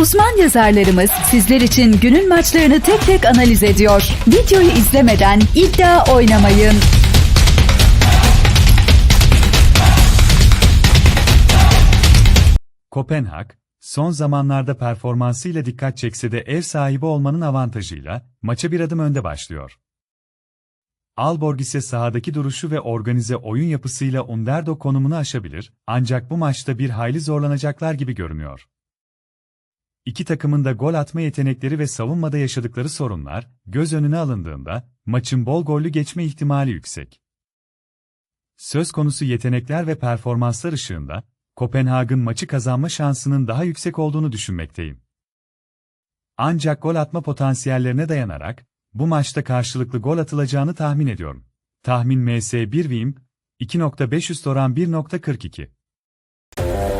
Uzman yazarlarımız sizler için günün maçlarını tek tek analiz ediyor. Videoyu izlemeden iddia oynamayın. Kopenhag, son zamanlarda performansıyla dikkat çekse de ev sahibi olmanın avantajıyla maça bir adım önde başlıyor. Alborg ise sahadaki duruşu ve organize oyun yapısıyla underdog konumunu aşabilir, ancak bu maçta bir hayli zorlanacaklar gibi görünüyor. İki takımın da gol atma yetenekleri ve savunmada yaşadıkları sorunlar, göz önüne alındığında, maçın bol gollü geçme ihtimali yüksek. Söz konusu yetenekler ve performanslar ışığında, Kopenhag'ın maçı kazanma şansının daha yüksek olduğunu düşünmekteyim. Ancak gol atma potansiyellerine dayanarak, bu maçta karşılıklı gol atılacağını tahmin ediyorum. Tahmin MS1 Wim, 2.500 oran 1.42.